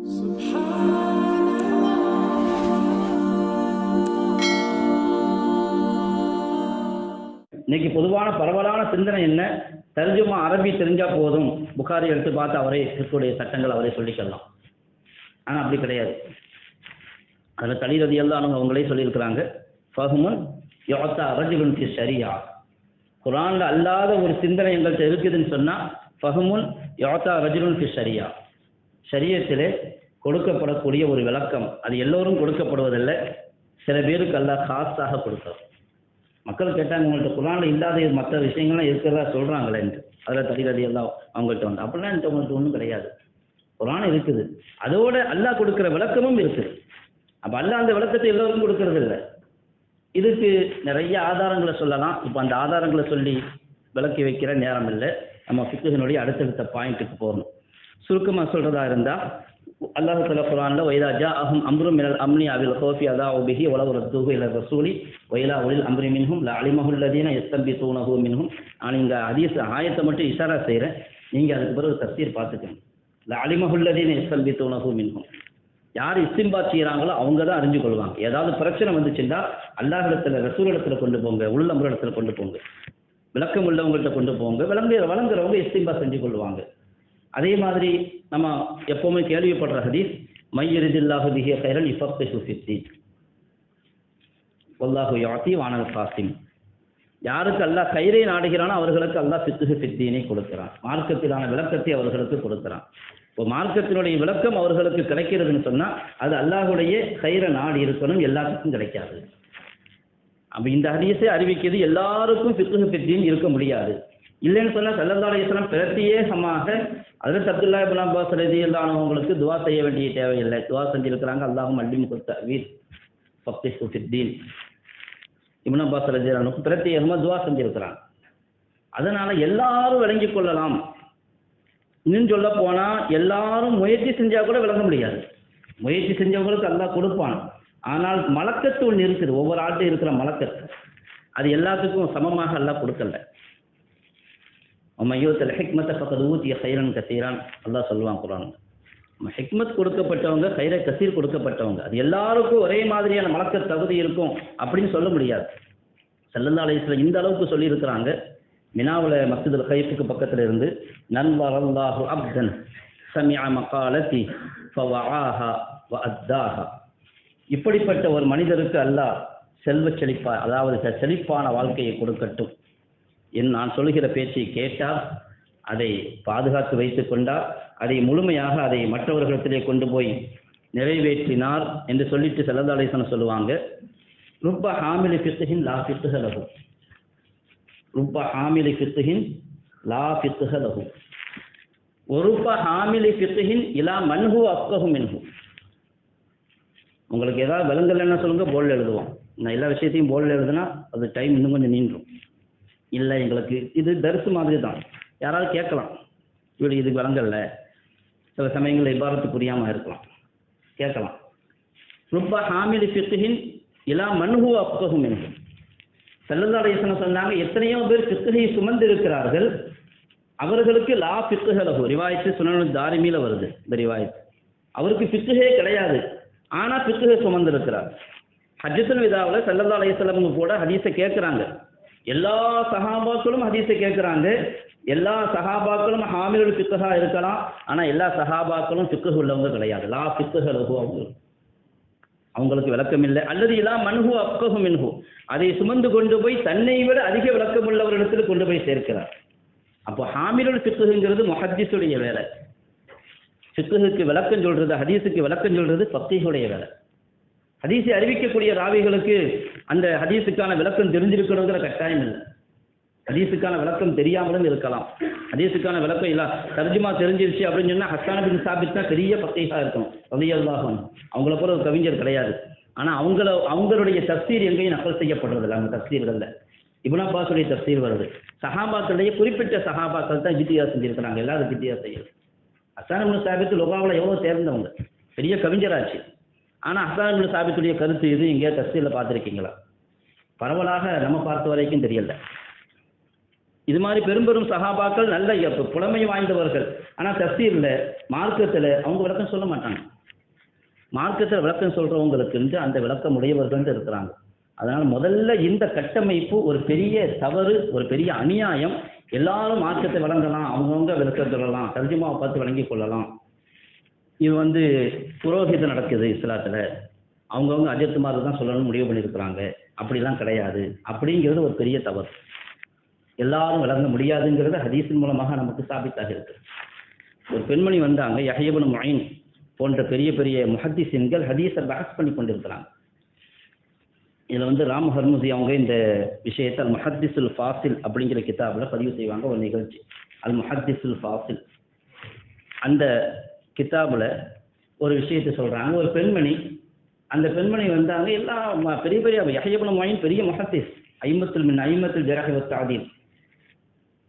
இன்னைக்கு பொதுவான பரவலான சிந்தனை என்ன? தர்ஜுமா அரபி தெரிஞ்சா போதும். புகாரி எடுத்து பார்த்து அவரே இருக்கக்கூடிய சட்டங்கள் அவரே சொல்லிக்கலாம் ஆனால் அப்படி கிடையாது. அதில் தலிரதி எல்லாம் அவங்களே சொல்லியிருக்கிறாங்க. ஃபஹ்முன் யோத்தா ரஜுலுன் ஃபி ஷரியா. குரான்ல அல்லாத ஒரு சிந்தனை எங்கள்கிட்ட இருக்குதுன்னு சொன்னா ஃபஹ்முன் யோத்தா ரஜுலுன் ஃபி ஷரியா. சரியத்திலே கொடுக்கப்படக்கூடிய ஒரு விளக்கம். அது எல்லோரும் கொடுக்கப்படுவதில்லை. சில பேருக்கு அல்லாஹ் காசாக கொடுக்கிறோம் மக்கள் கேட்டாங்க உங்கள்கிட்ட குரானில் இல்லாத மற்ற விஷயங்கள்லாம் இருக்கிறதா சொல்கிறாங்களேன்ட்டு அதில் தடிகதி எல்லாம் அவங்கள்ட்ட வந்து அப்படிலாம் என்கிட்ட உங்கள்கிட்ட ஒன்றும் கிடையாது. குரான் இருக்குது. அதோட அல்லாஹ் கொடுக்குற விளக்கமும் இருக்குது. அப்போ அல்லாஹ் அந்த விளக்கத்தை எல்லோருக்கும் கொடுக்கறது இல்லை இதுக்கு நிறைய ஆதாரங்களை சொல்லலாம். இப்போ அந்த ஆதாரங்களை சொல்லி விளக்கி வைக்கிற நேரம் இல்லை. நம்ம ஃபிக்குனுடைய அடுத்தடுத்த பாயிண்ட்டுக்கு போகணும். சுருக்கமாக சொல்கிறதா இருந்தால் அல்லாஹ் தலா குரானில் வைதாஜா அஹும் அம்ரு மினல் அம்னி அவில் ஹோஃபி அதா உபிஹி உலக தூகு இல ரசூலி வைலா ஒளில் அம்ரி மின்ஹும் ல அலிமஹுல்லதீன எஸ்தம்பி தூணஹு மின்ஹும். நான் இங்கே அதீஸ் ஆயத்தை மட்டும் இஷாரா செய்கிறேன் நீங்கள் அதுக்கு பிறகு தஸ்தீர் பார்த்துக்கணும் ல அலிமஹுல்லதீன எஸ்தம்பி தூணஹு மின்ஹும். யார் இஸ்திம்பா செய்கிறாங்களோ அவங்க தான் அறிஞ்சு கொள்வாங்க. ஏதாவது பிரச்சனை வந்துச்சுன்னா அல்லாஹ் இடத்துல ரசூல் இடத்துல கொண்டு போங்க உள்ளம்பர் இடத்துல கொண்டு போங்க. விளக்கம் உள்ளவங்கள்ட்ட கொண்டு போங்க. விளங்குற வழங்குறவங்க இஸ்திம்பா செஞ்சு கொள்வாங்க. அதே மாதிரி நம்ம எப்பவுமே கேள்விப்படுற ஹதீஸ் மையரிதில்லாஹு பிஹிய கைரன் இஃபத்தை சுஃபித்தி வல்லாஹு யாத்தி வானல் காசிம். யாருக்கு அல்லாஹ் கயிறை நாடுகிறானோ அவர்களுக்கு அல்லாஹ் சித்துகு சித்தியினை கொடுக்கிறான். மார்க்கத்திலான விளக்கத்தை அவர்களுக்கு கொடுக்கிறான். இப்போ மார்க்கத்தினுடைய விளக்கம் அவர்களுக்கு கிடைக்கிறதுன்னு சொன்னால் அது அல்லாஹுடைய கயிற நாடு இருக்கணும் எல்லாத்துக்கும் கிடைக்காது. அப்போ இந்த ஹதீஸை அறிவிக்கிறது எல்லாருக்கும் பித்துகு பித்தின்னு இருக்க முடியாது. இல்லைன்னு சொன்னால் சல்லல்லா அலிஸ்லாம் பிரத்யேகமாக அதில் சப்துல்லா இப்னு அப்பாஸ் ரதியில்லானவங்களுக்கு துவா செய்ய வேண்டிய தேவையில்லை. துவா செஞ்சிருக்கிறாங்க. அல்லாஹும் அல்லிம் கொடுத்த வீர். பக்தி சுஃபித்தீன் இப்னு அப்பாஸ் ரதியில்லானுக்கு பிரத்யேகமாக துவா செஞ்சிருக்கிறாங்க. அதனால எல்லாரும் விளங்கிக் கொள்ளலாம். இன்னும் சொல்ல போனா எல்லாரும் முயற்சி செஞ்சா கூட விளங்க முடியாது. முயற்சி செஞ்சவங்களுக்கு அல்லாஹ் கொடுப்பான். ஆனால் மலக்கத்து ஒன்று இருக்குது. ஒவ்வொரு ஆட்டும் இருக்கிற மலக்கத்து. அது எல்லாத்துக்கும் சமமாக எல்லாம் கொடுக்கல. மையோத்தல் ஹிக்மத்தை பக்கத்து ஊத்திய ஹைரன் கசீரான். அல்லா சொல்லுவான் குரான் ஹிக்மத் கொடுக்கப்பட்டவங்க கைர கசீர் கொடுக்கப்பட்டவங்க. அது எல்லாருக்கும் ஒரே மாதிரியான மலக்க தகுதி இருக்கும் அப்படின்னு சொல்ல முடியாது. செல்லல்லா அலையத்தில் இந்த அளவுக்கு சொல்லியிருக்கிறாங்க. மினாவில் மஸ்ஜிதுல் ஹைஃபுக்கு பக்கத்தில் இருந்து நன்வரல்லாஹு அப்தன் சமியா மகாலத்தி ஃபவஆஹா வ அத்தாஹா இப்படிப்பட்ட ஒரு மனிதருக்கு அல்லாஹ் செல்வ செழிப்பா அதாவது செழிப்பான வாழ்க்கையை கொடுக்கட்டும். என் நான் சொல்லுகிற பேச்சை கேட்டார் அதை பாதுகாத்து வைத்து கொண்டார் அதை முழுமையாக அதை மற்றவர்களிடத்திலே கொண்டு போய் நிறைவேற்றினார் என்று சொல்லிட்டு செல்லதாலேசன சொல்லுவாங்க. ருப்ப ஹாமிலி ஃபித்துஹின் லா ஃபித்துஹ லஹு. ருப்ப ஹாமிலி ஃபித்துஹின் லா ஃபித்துஹ ஒருப்ப ஹாமிலி ஃபித்துஹின் இலா மன்ஹு அஃப்கஹு மின்ஹு. உங்களுக்கு ஏதாவது விலங்கல்லைன்னா சொல்லுங்க போர்டில் எழுதுவோம். நான் எல்லா விஷயத்தையும் போர்டில் எழுதுனா அது டைம் இன்னும் கொஞ்சம் நீண்டும் இல்லை எங்களுக்கு. இது தரிசு மாதிரி தான் யாராவது கேட்கலாம். இப்படி இதுக்கு விளங்கல்ல சில சமயங்களில் இபாரத்து புரியாமல் இருக்கலாம். கேட்கலாம். ருப்ப ஹாமிலி ஃபித்துஹின் இலா மன்ஹு அஃப்கஹு மின்ஹு. செல்லதாலேசனம் சொன்னாங்க எத்தனையோ பேர் ஃபித்துஹை சுமந்து இருக்கிறார்கள் அவர்களுக்கு லா பித்துகலகு ரிவாயத்து சுனனு தாரிமியில் வருது இந்த ரிவாயத்து. அவருக்கு ஃபித்துஹே கிடையாது. ஆனா பித்துகை சுமந்திருக்கிறார். ஹஜ்ஜத்துல் விதாவில் சல்லல்லா அலைஹிஸ்ஸலாம் கூட ஹதீஸை கேட்குறாங்க. எல்லா சஹாபாக்களும் ஹதீஸை கேட்குறாங்க. எல்லா சஹாபாக்களும் ஹாமிலுல் ஃபித்துஹா இருக்கலாம். ஆனால் எல்லா சஹாபாக்களும் ஃபித்துஹ் உள்ளவங்க கிடையாது. லா ஃபித்துஹலகு அவங்க அவங்களுக்கு விளக்கம் இல்லை. அல்லது இல்லா மன்ஹு அப்கஹு மின்ஹு. அதை சுமந்து கொண்டு போய் தன்னை விட அதிக விளக்கம் உள்ளவரிடத்தில் கொண்டு போய் சேர்க்கிறார். அப்போ ஹாமிலுல் ஃபித்துஹுங்கிறது முஹத்திஸுடைய வேலை. ஃபித்துஹுக்கு விளக்கம் சொல்றது ஹதீஸுக்கு விளக்கம் சொல்றது ஃபக்கீஹுடைய வேலை. ஹதீஸை அறிவிக்கக்கூடிய ராவிகளுக்கு அந்த ஹதீஸுக்கான விளக்கம் தெரிஞ்சிருக்கணுங்கிற கட்டாயம் இல்லை. ஹதீஸுக்கான விளக்கம் தெரியாமலும் இருக்கலாம். ஹதீஸுக்கான விளக்கம் இல்ல தர்ஜுமா தெரிஞ்சிருச்சு அப்படின்னு சொன்னா ஹஸ்தான பின் சாபித் தான் பெரிய பக்திகா இருக்கும் ரவியல்லாகும் அவங்கள போல ஒரு கவிஞர் கிடையாது. ஆனா அவங்கள அவங்களுடைய தஸ்தீர் எங்கேயும் நகல் செய்யப்படுறதில்ல அந்த தப்சீர்கள்ல இப்னு அப்பாஸுடைய தஸ்தீர் வருது. சஹாபாக்களுடைய குறிப்பிட்ட சஹாபாக்கள் தான் ஜித்தியா செஞ்சிருக்கிறாங்க எல்லாரும் வித்தியாசம் செய்யுது ஹஸ்தான இப்னு சாபித் லோகாவில் எவ்வளவு தேர்ந்தவங்க பெரிய கவிஞராச்சு. ஆனா ஹஸ்ஸான் சாபித்துடைய கருத்து இது எங்கேயா தஸ்தியில் பார்த்துருக்கீங்களா? பரவலாக நம்ம பார்த்த வரைக்கும் தெரியல. இது மாதிரி பெரும்பெரும் சகாபாக்கள் நல்ல புலமை வாய்ந்தவர்கள். ஆனா தஃசீர்ல மார்க்கத்தில் அவங்க விளக்கம் சொல்ல மாட்டாங்க. மார்க்கத்தில் விளக்கம் சொல்றவங்களுக்கு அந்த விளக்கம் உடையவர்கள் இருக்கிறாங்க. அதனால முதல்ல இந்த கட்டமைப்பு ஒரு பெரிய தவறு ஒரு பெரிய அநியாயம். எல்லாரும் மார்க்கத்தை வழங்கலாம் அவங்கவுங்க விளக்கம் சொல்லலாம் தர்ஜுமாவை பார்த்து வழங்கி கொள்ளலாம். இது வந்து புரோகிதம் நடக்குது இஸ்லாத்தில். அவங்கவுங்க அஜத்துமார் தான் சொல்லணும்னு முடிவு பண்ணியிருக்கிறாங்க அப்படிலாம் கிடையாது. அப்படிங்கிறது ஒரு பெரிய தவறு. எல்லாரும் விளங்க முடியாதுங்கிறது ஹதீஸின் மூலமாக நமக்கு சாபித்தாக இருக்கு. ஒரு பெண்மணி வந்தாங்க யஹ்யபுன் மொயின் போன்ற பெரிய பெரிய முஹத்திசின்கள் ஹதீஸை பேஸ் பண்ணி கொண்டிருக்கிறாங்க. இதில் வந்து ராம் ஹர்முசி அவங்க இந்த விஷயத்தை அல் முஹத்திசுல் ஃபாசில் அப்படிங்கிற கிதாபில் பதிவு செய்வாங்க ஒரு நிகழ்ச்சி. அல் முஹத்திசுல் ஃபாசில். அந்த கித்தாபில் ஒரு விஷயத்தை சொல்கிறாங்க ஒரு பெண்மணி அந்த பெண்மணி வந்தாங்க எல்லாம் ம- பெரிய பெரிய யஹ்யபுன் மொயின் பெரிய முஹத்திஸ் ஐம்பத்தில் மின் ஐம்பத்தில் ஜரஹவத் ஆதீன்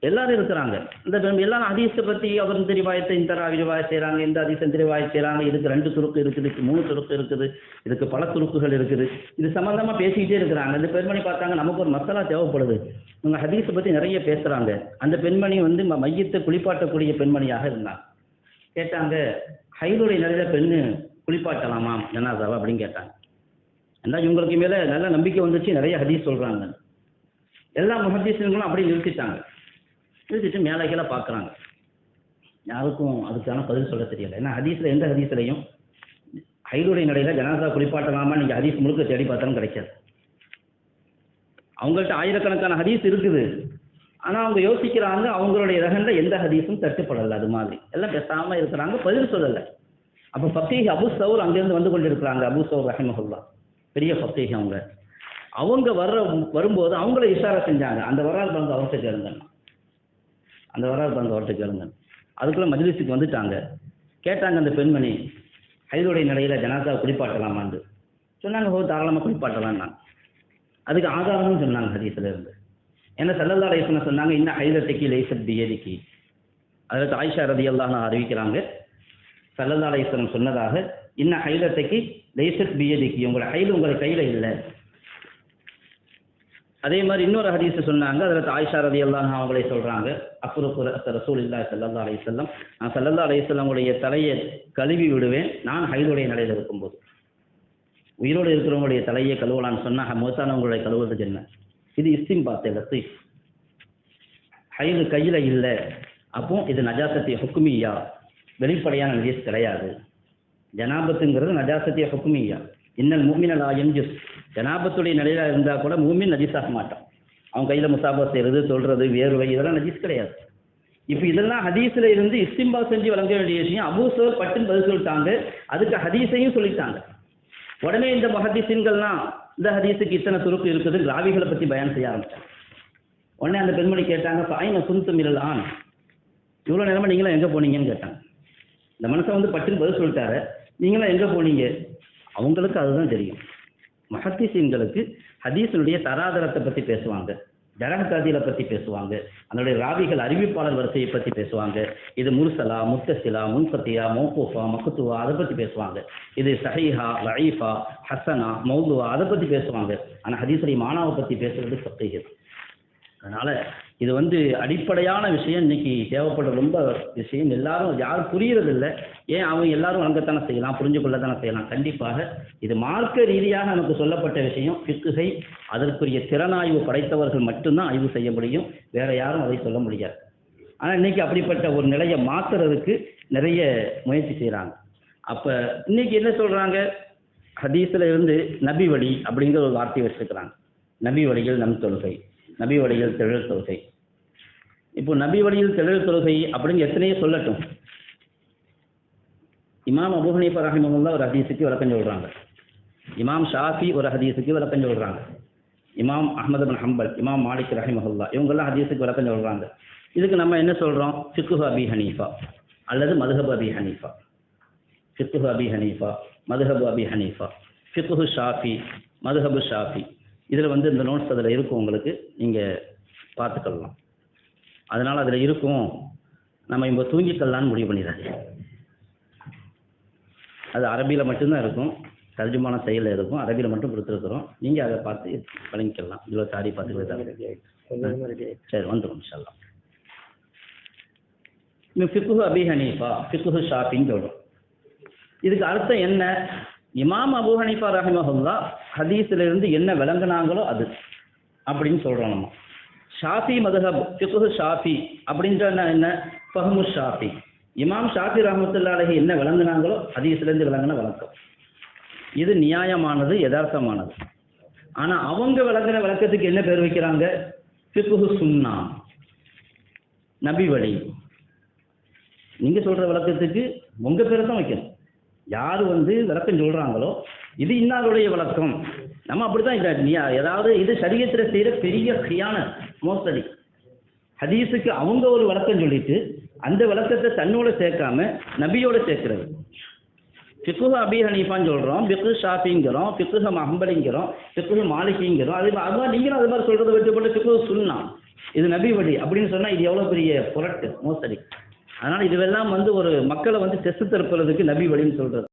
எல்லாரும் இருக்கிறாங்க. இந்த பெண் எல்லாரும் ஹதீஸை பற்றி அவர் இந்த இந்த ரா- செய்கிறாங்க இந்த அதிசம் இந்த செய்கிறாங்க இதுக்கு ரெண்டு துருக்கு இருக்குது இதுக்கு மூணு துருக்கு இருக்குது இதுக்கு பல துருக்குகள் இருக்குது. இது சம்மந்தமாக பேசிக்கிட்டே இருக்கிறாங்க. இந்த பெண்மணி பார்த்தாங்க நமக்கு ஒரு மசாலா தேவைப்படுது. இவங்க ஹதீஸை பற்றி நிறைய பேசுகிறாங்க அந்த பெண்மணி வந்து ம- மையத்தை குளிப்பாட்டக்கூடிய பெண்மணியாக இருந்தாங்க கேட்டாங்க ஹைலுடைய நிறைய பெண்ணு குளிப்பாட்டலாமா ஜனாதாவா அப்படின்னு கேட்டாங்க. ஏன்னா இவங்களுக்கு மேலே நல்ல நம்பிக்கை வந்துச்சு நிறைய ஹதீஸ் சொல்கிறாங்க எல்லா முஹதீஸ்களும் அப்படியே நிறுத்திட்டாங்க. நிறுத்திட்டு மேலே கீழே பார்க்குறாங்க. யாருக்கும் அதுக்கான பதில் சொல்ல தெரியல. ஏன்னா ஹதீஸில் எந்த ஹதீஸ்லையும் ஹைலுடைய நடையில் ஜனாதா குளிப்பாட்டலாமா நீங்கள் ஹதீஸ் முழுக்க தேடி பார்த்தாலும் கிடைக்காது. அவங்கள்ட்ட ஆயிரக்கணக்கான ஹதீஸ் இருக்குது. ஆனால் அவங்க யோசிக்கிறாங்க அவங்களுடைய ரகண்ட எந்த ஹதீஸும் தட்டுப்படலை அது மாதிரி. எல்லாம் பேசாமல் இருக்கிறாங்க பதில் சொல்லலை. அப்போ ஃபத்தீஹ் அபு சவுர் அங்கேருந்து வந்து கொண்டு இருக்கிறாங்க அபு சவுர் ரஹிமஹுல்லா. பெரிய ஃபத்தீஹ் அவங்க. அவங்க வர்ற வரும்போது அவங்கள இஷாரா செஞ்சாங்க. அந்த வரால் பங்கு அவர்கிட்ட கேளுங்க அந்த வரால் பங்கு அவர்கிட்ட கேளுங்க அதுக்குள்ள மஜ்லிஸுக்கு வந்துட்டாங்க. கேட்டாங்க அந்த பெண்மணி ஹைதோடைய நிலையில் ஜனாதா குளிப்பாட்டலாமான்னு. சொன்னாங்க ஓ தாராளமாக குளிப்பாட்டலாம்னா அதுக்கு ஆதாரம்னு சொன்னாங்க ஹதீஸ்ல இருந்து ஏன்னா சல்லல்லா அலைஹிஸ்ஸலாம் சொன்னாங்க இன்ன ஹைதத்தைக்கு லைசத் பியதிக்கு அதில் ஆயிஷா ரதி அல்லாஹ் அறிவிக்கிறாங்க. சல்லல்லா அலைஹிஸ்ஸலாம் சொன்னதாக இன்ன ஹைதத்தைக்கு லைசத் பியதிக்கு உங்களோட ஹைல் உங்களை கையில் இல்லை. அதே மாதிரி இன்னொரு ஹதீஸ் சொன்னாங்க அதில் ஆயிஷா ரதி அல்லாஹ் அவங்களே சொல்றாங்க அப்புறப்புற ரசூல் இல்லா சல்லல்லா அலையம் நான் சல்லல்லா அலைஹிஸ்ஸலாமுடைய தலையை கழுவி விடுவேன் நான் ஹைதுடைய நிலையில் இருக்கும்போது. உயிரோடு இருக்கிறவங்களுடைய தலையை கழுவலான்னு சொன்னா மோசானவங்களுடைய கழுவுறதுக்கு என்ன? இது இஸ்திம் லத்தீஃப் ஹைது கையில் இல்லை. அப்போ இது நஜாசத்திய ஹுக்குமியா. வெளிப்படையான நஜீஸ் கிடையாது. ஜனாபத்துங்கிறது நஜாசத்திய ஹுக்குமியா. இன்னல் மூமினலா எம்ஜிஸ். ஜனாபத்துடைய நிலையில இருந்தால் கூட மூமின் ஆக மாட்டான். அவன் கையில் முசாபா செய்கிறது சொல்றது வேர்வை இதெல்லாம் நஜீஸ் கிடையாது. இப்போ இதெல்லாம் ஹதீஸில் இருந்து இஸ்திம்பா செஞ்சு வழங்க வேண்டிய விஷயம் அபூசோர் பட்டுன்னு பதில் சொல்லிட்டாங்க. அதுக்கு ஹதீஸையும் சொல்லிட்டாங்க. உடனே இந்த மஹதீசின்கள்லாம் இந்த ஹதீஸுக்கு இத்தனை துருப்பு இருக்குது? ராவிகளை பற்றி பயன் செய்ய ஆரம்பிச்சாங்க. உடனே அந்த பெண்மணி கேட்டாங்க பாயின குந்து மிரல் ஆண் இவ்வளோ நேரமாக நீங்களாம் எங்கே போனீங்கன்னு கேட்டாங்க. இந்த மனுஷன் வந்து பட்டுன்னு பதில் சொல்லிட்டாரு. நீங்களாம் எங்கே போனீங்க? அவங்களுக்கு அதுதான் தெரியும். மஹத்தீசீன்களுக்கு ஹதீஸனுடைய தராதரத்தை பற்றி பேசுவாங்க. ஜனகாதியில பற்றி பேசுவாங்க. அதனுடைய ராவிகள் அறிவிப்பாளர் வரிசையை பற்றி பேசுவாங்க. இது முர்சலா முத்தசிலா முன்கத்தியா மௌகூஃபா மக்குத்துவா அதை பற்றி பேசுவாங்க. இது சஹீஹா லஈஃபா ஹசனா மௌதுவா அதை பற்றி பேசுவாங்க. ஆனால் ஹதீஸ்வரி மானாவை பற்றி பேசுறது ஃபத்தீஹ் அதனால இது வந்து அடிப்படையான விஷயம். இன்னைக்கு தேவைப்படுற ரொம்ப விஷயம். எல்லாரும் யாரும் புரியறதில்ல. ஏன் அவங்க எல்லாரும் வழங்கத்தானே செய்யலாம்? புரிஞ்சு கொள்ளத்தானே செய்யலாம்? கண்டிப்பாக இது மார்க்க ரீதியாக நமக்கு சொல்லப்பட்ட விஷயம். பிக்குகை அதற்குரிய திறனாய்வு படைத்தவர்கள் மட்டும்தான் ஆய்வு செய்ய முடியும். வேற யாரும் அதை சொல்ல முடியாது. ஆனால் இன்னைக்கு அப்படிப்பட்ட ஒரு நிலையை மாத்துறதுக்கு நிறைய முயற்சி செய்கிறாங்க அப்போ இன்னைக்கு என்ன சொல்கிறாங்க ஹதீஸில் இருந்து நபி வழி அப்படிங்கிற ஒரு வார்த்தையை வச்சுருக்கிறாங்க. நபி வழிகள் நம் தொழுகை. நபி வழியில் திழல் தொழுகை. இப்போ நபி வழியில் திழல் தொழுகை அப்படின்னு எத்தனையோ சொல்லட்டும். இமாம் அபு ஹனீஃபா ஒரு ஹதீஸுக்கு விளக்கம் சொல்கிறாங்க இமாம் ஷாஃபி ஒரு ஹதீஸுக்கு விளக்கம் சொல்றாங்க. இமாம் அஹமது பின் ஹம்பல் இமாம் மாலிக் ரஹிமஹுல்லா இவங்கெல்லாம் ஹதீஸுக்கு விளக்கம் சொல்றாங்க. இதுக்கு நம்ம என்ன சொல்றோம்? ஃபிக்குஹ் அபி ஹனீஃபா அல்லது மதுஹப் அபி ஹனீஃபா. ஃபிக்குஹ் அபி ஹனீஃபா மதுஹப் அபி ஹனீஃபா. ஃபிக்குஹு ஷாஃபி மதுஹபு ஷாஃபி. இதில் வந்து இந்த நோட்ஸ் அதில் இருக்கும் உங்களுக்கு. நீங்கள் பார்த்துக்கலாம் அதனால் அதில் இருக்கும். நம்ம இப்போ தூங்கிக்கலான்னு முடிவு பண்ணிடாது அது அரபியில் மட்டும்தான் இருக்கும். தர்ஜுமான செயலில் இருக்கும். அரபியில் மட்டும் கொடுத்துருக்குறோம். நீங்கள் அதை பார்த்து வழங்கிக்கலாம். இவ்வளோ சாரி பார்த்துக்கிறது சரி வந்துடும் இன்னும் ஃபிக்குஹு அபி ஹனீஃபா ஃபிக்குஹு ஷாஃபின்னு சொல்கிறோம் இதுக்கு அர்த்தம் என்ன? இமாம் அபு ஹனிஃபா ரஹிமஹுல்லா ஹதீஸ்ல இருந்து என்ன விளங்குனாங்களோ அது. அப்படின்னு சொல்கிறோம் நம்ம. ஷாஃபி மதுஹப் ஃபிகுஹு ஷாஃபி அப்படின்ற என்ன ஃபஹமு ஷாஃபி. இமாம் ஷாஃபி ரஹமத்துல்லாலஹி என்ன விளங்குனாங்களோ ஹதீஸ்லேருந்து விளங்கின விளக்கம் இது நியாயமானது யதார்த்தமானது. ஆனா அவங்க விளக்குற விளக்கத்துக்கு என்ன பேர் வைக்கிறாங்க? ஃபிகுஹு சுன்னா. நபி வழி நீங்க சொல்ற விளக்கத்துக்கு உங்க பேரை தான் வைக்கணும். யார் வந்து விளக்கம் சொல்றாங்களோ இது இன்னாருடைய விளக்கம். நம்ம அப்படித்தான் இல்லை நீ ஏதாவது இது சரியத்தில் செய்யற பெரிய ஹியான மோசடி. ஹதீஸுக்கு அவங்க ஒரு விளக்கம் சொல்லிட்டு அந்த விளக்கத்தை தன்னோட சேர்க்காம நபியோட சேர்க்கிறது. ஃபிக்குஹ அபி ஹனீஃபான்னு சொல்கிறோம் ஃபிக்கு ஷாஃபிங்கிறோம் ஃபிக்குஹ மஹம்பலிங்கிறோம் ஃபிக்குஹ மாலிகிங்கிறோம் அது அதுதான் நீங்களும் அது மாதிரி சொல்கிறத வச்சு போட்டு ஃபிக்குஹ சுண்ணா இது நபி வழி அப்படின்னு சொன்னால் இது எவ்வளோ பெரிய புரட்டு மோசடி. அதனால் இதுவெல்லாம் வந்து ஒரு மக்களை வந்து செத்து திருப்புறதுக்கு நபி வழின்னு சொல்கிறது